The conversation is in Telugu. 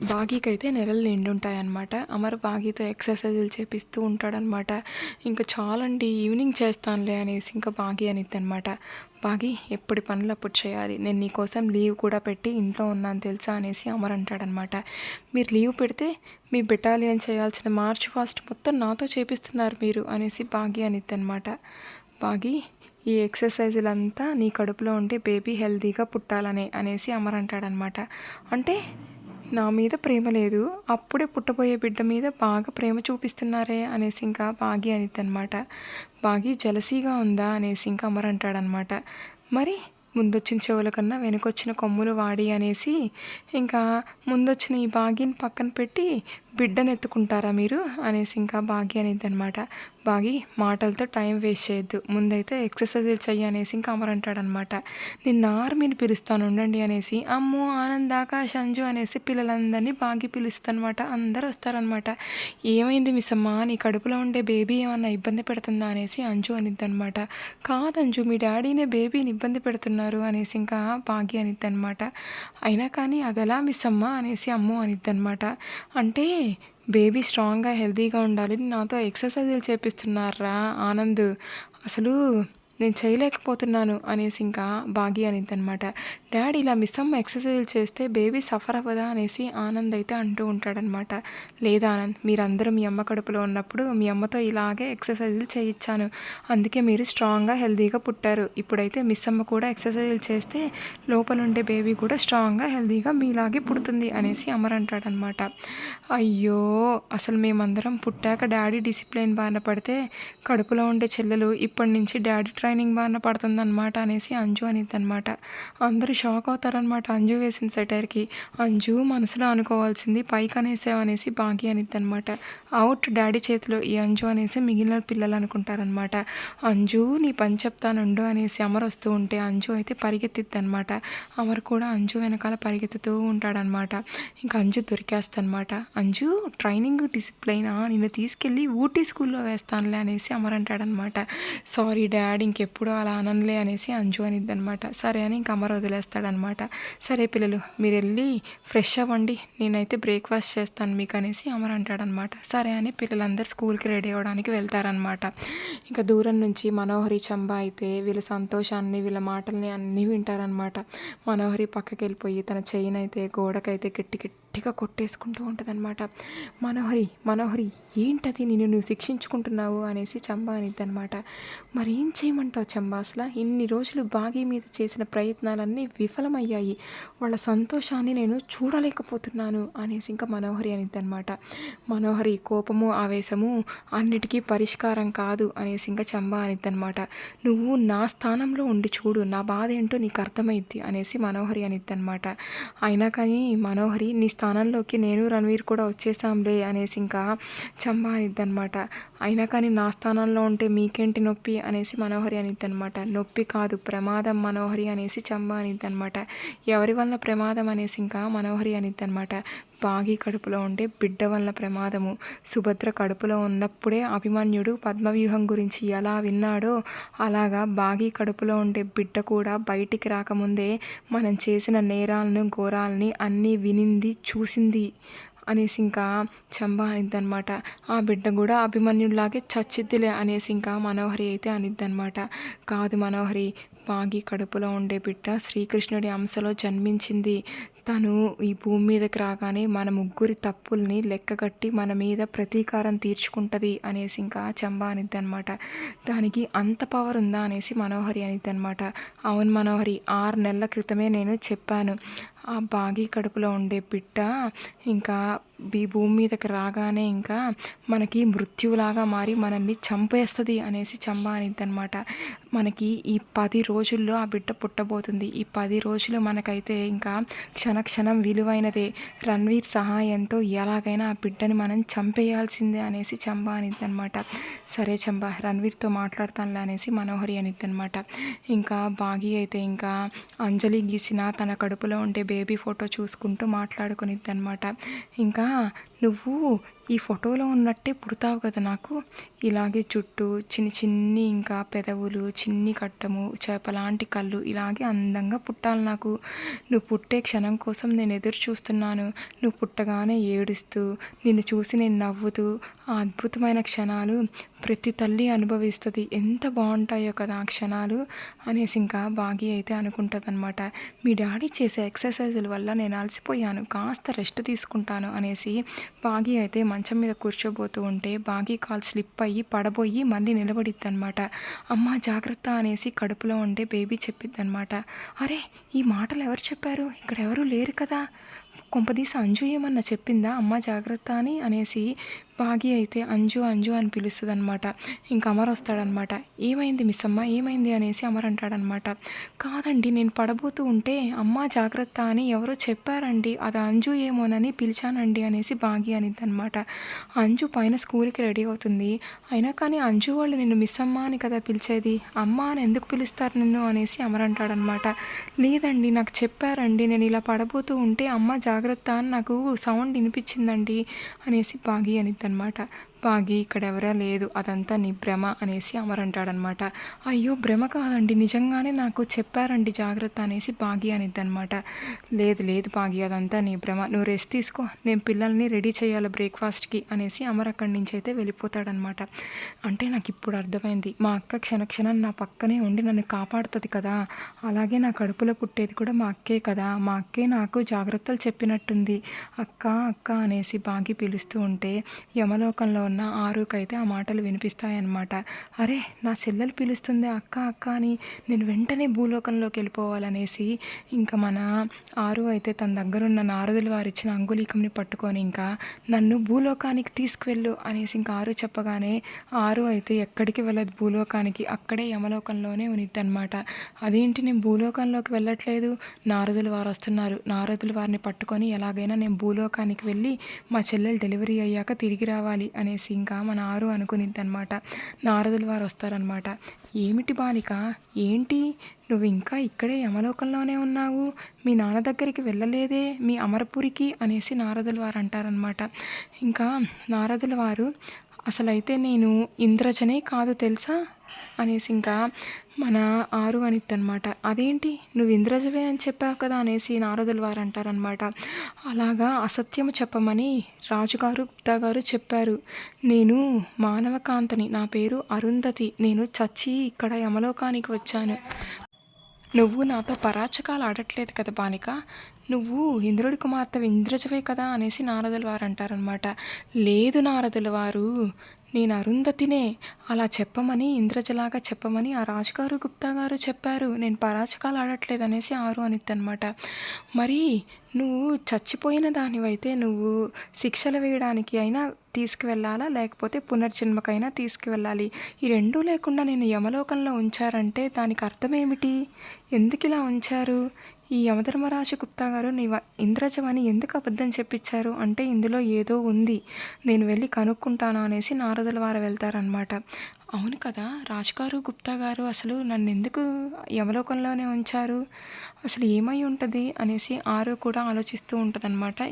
బాగీకైతే నెలలు నిండుంటాయన్నమాట. అమర్ బాగీతో ఎక్సర్సైజులు చేపిస్తూ ఉంటాడనమాట ఇంకా చాలండి ఈవినింగ్ చేస్తానులే అనేసి ఇంకా బాగి అనిద్దనమాట బాగి ఎప్పుడు పనులు అప్పుడు చేయాలి. నేను నీకోసం లీవ్ కూడా పెట్టి ఇంట్లో ఉన్నాను తెలుసా అనేసి అమర్ అంటాడనమాట మీరు లీవ్ పెడితే మీ బెటాలియన్ చేయాల్సిన మార్చ్ ఫాస్ట్ మొత్తం నాతో చేపిస్తున్నారు మీరు అనేసి బాగి అనిద్దనమాట బాగి ఈ ఎక్సర్సైజులంతా నీ కడుపులో ఉండే బేబీ హెల్తీగా పుట్టాలనే అనేసి అమర్ అంటాడనమాట అంటే నా మీద ప్రేమ లేదు. అప్పుడే పుట్టబోయే బిడ్డ మీద బాగా ప్రేమ చూపిస్తున్నారే అనేసి ఇంకా బాగి అనిద్ది అనమాట బాగి జలసీగా ఉందా అనేసి ఇంకా అమర్ అంటాడనమాట మరి ముందొచ్చిన చెవుల కన్నా వెనుకొచ్చిన కొమ్ములు వాడి అనేసి ఇంకా ముందొచ్చిన ఈ బాగిని పక్కన పెట్టి బిడ్డను ఎత్తుకుంటారా మీరు? అనేసి ఇంకా బాగి అనేది అనమాట బాగి మాటలతో టైం వేస్ట్ చేయొద్దు. ముందైతే ఎక్సర్సైజులు చెయ్యి అనేసి ఇంకా అమర్ అంటాడనమాట నిన్న ఆర్మీని పిలుస్తాను ఉండండి అనేసి. అమ్మో ఆనంద్ ఆకాష్ అంజు అనేసి పిల్లలందరినీ బాగి పిలుస్తానమాట అందరూ వస్తారనమాట ఏమైంది మిస్ అమ్మ నీ కడుపులో ఉండే బేబీ ఏమన్నా ఇబ్బంది పెడుతుందా అనేసి అంజు అనిద్ది అనమాట కాదంజు మీ డాడీనే బేబీని ఇబ్బంది పెడుతున్నారు అనేసి ఇంకా బాగి అనిద్ది అనమాట అయినా కానీ అదెలా మిస్ అమ్మ అనేసి అమ్ము అనిద్ది అనమాట అంటే బేబీ స్ట్రాంగ్గా హెల్తీగా ఉండాలి నాతో ఎక్సర్సైజులు చేపిస్తున్నారా ఆనంద్? అసలు నేను చేయలేకపోతున్నాను అనేసి ఇంకా బాగి అనిద్ది అనమాట డాడీ ఇలా మిస్ అమ్మ ఎక్సర్సైజ్ చేస్తే బేబీ సఫర్ అవ్వదా అనేసి ఆనంద్ అయితే అంటూ ఉంటాడనమాట లేదా ఆనంద్ మీరందరూ మీ అమ్మ కడుపులో ఉన్నప్పుడు మీ అమ్మతో ఇలాగే ఎక్సర్సైజులు చేయించాను అందుకే మీరు స్ట్రాంగ్గా హెల్తీగా పుట్టారు. ఇప్పుడైతే మిస్ అమ్మ కూడా ఎక్సర్సైజులు చేస్తే లోపల ఉండే బేబీ కూడా స్ట్రాంగ్గా హెల్తీగా మీలాగే పుడుతుంది అనేసి అమర్ అంటాడనమాట అయ్యో! అసలు మేమందరం పుట్టాక డాడీ డిసిప్లిన్ బారిన పడితే కడుపులో ఉండే చెల్లెలు ఇప్పటి నుంచి డాడీ ట్రైనింగ్ వన పడుతుంది అనమాట అనేసి అంజు అనిద్ది అనమాట అందరూ షాక్ అవుతారనమాట అంజు వేసిన సెటైర్కి అంజు మనసులో అనుకోవాల్సింది పైకి అనేసేవనేసి బాగి అనిద్ది అనమాట అవుట్ డాడీ చేతిలో ఈ అంజు అనేసి మిగిలిన పిల్లలు అనుకుంటారనమాట అంజు నీ పని చెప్తానుండు అనేసి అమర్ వస్తూ ఉంటే అంజు అయితే పరిగెత్తిద్ది అనమాట అమర్ కూడా అంజు వెనకాల పరిగెత్తుతూ ఉంటాడనమాట ఇంకా అంజు దొరికేస్తనమాట అంజు ట్రైనింగ్ డిసిప్లైనా నిన్ను తీసుకెళ్ళి ఊటీ స్కూల్లో వేస్తానులే అనేసి అమర్ అంటాడనమాట సారీ డాడీ ఇంకెప్పుడు అలా అననులే అనేసి అంజు అనిద్ది అనమాట సరే అని ఇంక అమర్ వదిలేస్తాడనమాట. సరే పిల్లలు మీరు వెళ్ళి ఫ్రెష్ అవ్వండి నేనైతే బ్రేక్ఫాస్ట్ చేస్తాను మీకు అనేసి అమర్ అంటాడనమాట. సరే అని పిల్లలందరూ స్కూల్కి రెడీ అవ్వడానికి వెళ్తారనమాట. ఇంకా దూరం నుంచి మనోహరి చంబా అయితే వీళ్ళ సంతోషాన్ని వీళ్ళ మాటల్ని అన్నీ వింటారనమాట. మనోహరి పక్కకి వెళ్ళిపోయి తన చెయ్యినైతే గోడకైతే గోడకైతే కిట్టి గట్టిగా కొట్టేసుకుంటూ ఉంటుందన్నమాట. మనోహరి మనోహరి ఏంటది నిన్ను నువ్వు శిక్షించుకుంటున్నావు? అనేసి చంబా అనిద్దనమాట మరి ఏం చేయమంటావు చంబా అసలు? ఇన్ని రోజులు బాగీ మీద చేసిన ప్రయత్నాలన్నీ విఫలమయ్యాయి. వాళ్ళ సంతోషాన్ని నేను చూడలేకపోతున్నాను. అనేసి ఇంకా మనోహరి అనిద్దనమాట మనోహరి కోపము ఆవేశము అన్నిటికీ పరిష్కారం కాదు. అనేసి ఇంకా చంబా అనిద్దనమాట నువ్వు నా స్థానంలో ఉండి చూడు. నా బాధ ఏంటో నీకు అర్థమైద్ది. అనేసి మనోహరి అనిద్దనమాట అయినా కానీ మనోహరి నీ స్థానంలోకి నేను రణవీర్ కూడా వచ్చేసాంలే అనేసి ఇంకా చంబా అనిద్దనమాట అయినా కానీ నా స్థానంలో ఉంటే మీకేంటి నొప్పి అనేసి మనోహరి అనిద్దనమాట నొప్పి కాదు ప్రమాదం మనోహరి అనేసి చంబా అనిద్దనమాట ఎవరి వల్ల ప్రమాదం అనేసి ఇంకా మనోహరి అనిద్దనమాట బాగి కడుపులో ఉండే బిడ్డ వల్ల ప్రమాదము. సుభద్ర కడుపులో ఉన్నప్పుడే అభిమన్యుడు పద్మవ్యూహం గురించి ఎలా విన్నాడో అలాగా బాగి కడుపులో ఉండే బిడ్డ కూడా బయటికి రాకముందే మనం చేసిన నేరాలను ఘోరాలని అన్నీ వినింది చూసింది అనేసి ఇంకా చంబా అనిద్దనమాట ఆ బిడ్డ కూడా అభిమన్యుడిలాగే చచ్చిద్దిలే అనేసి ఇంకా మనోహరి అయితే అనిద్దనమాట కాదు మనోహరి పాగి కడుపులో ఉండే బిడ్డ శ్రీకృష్ణుడి అంశలో జన్మించింది. తను ఈ భూమి మీదకి రాగానే మన ముగ్గురి తప్పుల్ని లెక్కగట్టి మన మీద ప్రతీకారం తీర్చుకుంటుంది అనేసి ఇంకా చంబా అనిద్ది అనమాట దానికి అంత పవర్ ఉందా అనేసి మనోహరి అనిద్ది అనమాట అవును మనోహరి ఆరు నెలల క్రితమే నేను చెప్పాను. ఆ బాగి కడుపులో ఉండే బిడ్డ ఇంకా ఈ భూమి మీదకి రాగానే ఇంకా మనకి మృత్యువులాగా మారి మనల్ని చంపేస్తుంది అనేసి చంబా అనిద్ది అనమాట మనకి ఈ పది రోజుల్లో ఆ బిడ్డ పుట్టబోతుంది. ఈ పది రోజులు మనకైతే ఇంకా క్షణ క్షణం విలువైనదే. రణ్వీర్ సహాయంతో ఎలాగైనా ఆ బిడ్డని మనం చంపేయాల్సిందే అనేసి చంబా అనిద్ది అనమాట సరే చంబా రణ్వీర్తో మాట్లాడతానులే అనేసి మనోహరి అనిద్ది అనమాట ఇంకా బాగి అయితే ఇంకా అంజలి గీసిన తన కడుపులో ఉండే బేబీ ఫోటో చూసుకుంటూ మాట్లాడుకునిద్ది అనమాట ఇంకా నువ్వు ఈ ఫోటోలో ఉన్నట్టే పుడతావు కదా నాకు. ఇలాగే చుట్టూ చిన్ని చిన్ని ఇంకా పెదవులు చిన్ని కట్టము చేపలాంటి కళ్ళు ఇలాగే అందంగా పుట్టాలి నాకు. నువ్వు పుట్టే క్షణం కోసం నేను ఎదురు చూస్తున్నాను. నువ్వు పుట్టగానే ఏడుస్తూ నిన్ను చూసి నేను నవ్వుతూ ఆ అద్భుతమైన క్షణాలు ప్రతి తల్లి అనుభవిస్తుంది ఎంత బాగుంటాయో కదా ఆ క్షణాలు అనేసి ఇంకా బాగి అయితే అనుకుంటుంది అనమాట మీ డాడీ చేసే ఎక్సర్సైజుల వల్ల నేను అలసిపోయాను కాస్త రెస్ట్ తీసుకుంటాను అనేసి బాగి అయితే మంచం మీద కూర్చోబోతూ ఉంటే బాగి కాల్ స్లిప్ అయ్యి పడబోయి మళ్ళీ నిలబడిద్ది అనమాట అమ్మ జాగ్రత్త అనేసి కడుపులో ఉండే బేబీ చెప్పిద్ది అనమాట అరే ఈ మాటలు ఎవరు చెప్పారు? ఇక్కడ ఎవరు లేరు కదా. కొంపదీసి అంజు ఏమన్నా చెప్పిందా? అమ్మ జాగ్రత్త అని అనేసి బాగి అయితే అంజు అంజు అని పిలుస్తుంది అనమాట ఇంకా అమర్ వస్తాడనమాట ఏమైంది మిస్ అమ్మ ఏమైంది అనేసి అమర్ అంటాడనమాట కాదండి నేను పడబోతూ ఉంటే అమ్మ జాగ్రత్త అని ఎవరో చెప్పారండి. అది అంజు ఏమోనని పిలిచానండి అనేసి బాగి అనిద్ది అనమాట అంజు పైన స్కూల్కి రెడీ అవుతుంది. అయినా కానీ అంజు వాళ్ళు నిన్ను మిస్ అమ్మ అని కదా పిలిచేది? అమ్మ అని ఎందుకు పిలుస్తారు నిన్ను అనేసి అమర్ అంటాడనమాట లేదండి నాకు చెప్పారండి. నేను ఇలా పడబోతూ ఉంటే అమ్మ జాగ్రత్త అని నాకు సౌండ్ వినిపించిందండి అనేసి బాగి అనిద్ది అనమాట బాగి ఇక్కడ ఎవరా లేదు అదంతా నీ భ్రమ అనేసి అమర్ అంటాడనమాట. అయ్యో భ్రమ కాదండి. నిజంగానే నాకు చెప్పారండి జాగ్రత్త అనేసి బాగి అనిద్దనమాట. లేదు లేదు బాగి అదంతా నీ భ్రమ. నువ్వు రెస్ట్ తీసుకో. నేను పిల్లల్ని రెడీ చేయాలి బ్రేక్ఫాస్ట్కి అనేసి అమర్ అక్కడి నుంచి అయితే వెళ్ళిపోతాడనమాట. అంటే నాకు ఇప్పుడు అర్థమైంది. మా అక్క క్షణక్షణం నా పక్కనే ఉండి నన్ను కాపాడుతుంది కదా. అలాగే నా కడుపులో పుట్టేది కూడా మా అక్కే కదా. మా అక్కే నాకు జాగ్రత్తలు చెప్పినట్టుంది. అక్క అక్క అనేసి బాగి పిలుస్తూ ఉంటే యమలోకంలో ఉన్న ఆరుకైతే ఆ మాటలు వినిపిస్తాయన్నమాట. అరే నా చెల్లెలు పిలుస్తుంది అక్క అక్క అని నేను వెంటనే భూలోకంలోకి వెళ్ళిపోవాలనేసి ఇంకా మన ఆరు అయితే తన దగ్గరున్న నారదులు వారు ఇచ్చిన అంగులీకంని పట్టుకొని ఇంకా నన్ను భూలోకానికి తీసుకువెళ్ళు అనేసి ఇంకా ఆరు చెప్పగానే ఆరు అయితే ఎక్కడికి వెళ్ళదు భూలోకానికి అక్కడే యమలోకంలోనే ఉనిద్ది అనమాట అదేంటి నేను భూలోకంలోకి వెళ్ళట్లేదు? నారదులు వారు వస్తున్నారు. నారదులు వారిని పట్టుకొని ఎలాగైనా నేను భూలోకానికి వెళ్ళి మా చెల్లెలు డెలివరీ అయ్యాక తిరిగి రావాలి అనేసి ఇంకా మన ఆరు అనుకునిద్ది అనమాట నారదుల వారు వస్తారనమాట ఏమిటి బాలిక? ఏంటి? నువ్వు ఇంకా ఇక్కడే యమలోకంలోనే ఉన్నావు? మీ నాన్న దగ్గరికి వెళ్ళలేదే? మీ అమరపురికి? అనేసి నారదుల వారు అంటారనమాట ఇంకా నారదుల వారు అసలైతే నేను ఇంద్రజనే కాదు తెలుసా? అనేసి ఇంకా మన ఆరు అనిద్దనమాట అదేంటి? నువ్వు ఇంద్రజవే అని చెప్పావు కదా? అనేసి నారదుల వారు అంటారనమాట అలాగా అసత్యము చెప్పమని రాజుగారు గుప్తా గారు చెప్పారు. నేను మానవకాంతని నా పేరు అరుంధతి. నేను చచ్చి ఇక్కడ యమలోకానికి వచ్చాను. నువ్వు నాతో పరాచకాలు ఆడట్లేదు కదా బాలిక. నువ్వు ఇంద్రుడి కుమార్తె ఇంద్రజవే కదా అనేసి నారదుల వారు అంటారనమాట లేదు నారదుల వారు నేను అరుంధతినే. అలా చెప్పమని ఇంద్రజలాగా చెప్పమని ఆ రాజుగారు గుప్తా గారు చెప్పారు. నేను పరాచకాలు ఆడట్లేదు అనేసి ఆరు అనిద్దనమాట మరి నువ్వు చచ్చిపోయిన దానివైతే నువ్వు శిక్షలు వేయడానికి అయినా తీసుకువెళ్ళాలా? లేకపోతే పునర్జన్మకైనా తీసుకువెళ్ళాలి. ఈ రెండూ లేకుండా నేను యమలోకంలో ఉంచారంటే దానికి అర్థం ఏమిటి ఎందుకు ఇలా ఉంచారు? ఈ యమధర్మరాజు గుప్తా గారు నీ వ- ఎందుకు అబద్ధం చెప్పించారు? అంటే ఇందులో ఏదో ఉంది. నేను వెళ్ళి కనుక్కుంటాను? అనేసి నారదుల వారు వెళ్తారనమాట అవును కదా రాజుగారు గుప్తా గారు అసలు నన్ను ఎందుకు యమలోకంలోనే ఉంచారు? అసలు ఏమై ఉంటుంది? అనేసి ఆరు కూడా ఆలోచిస్తూ ఉంటుందన్నమాట.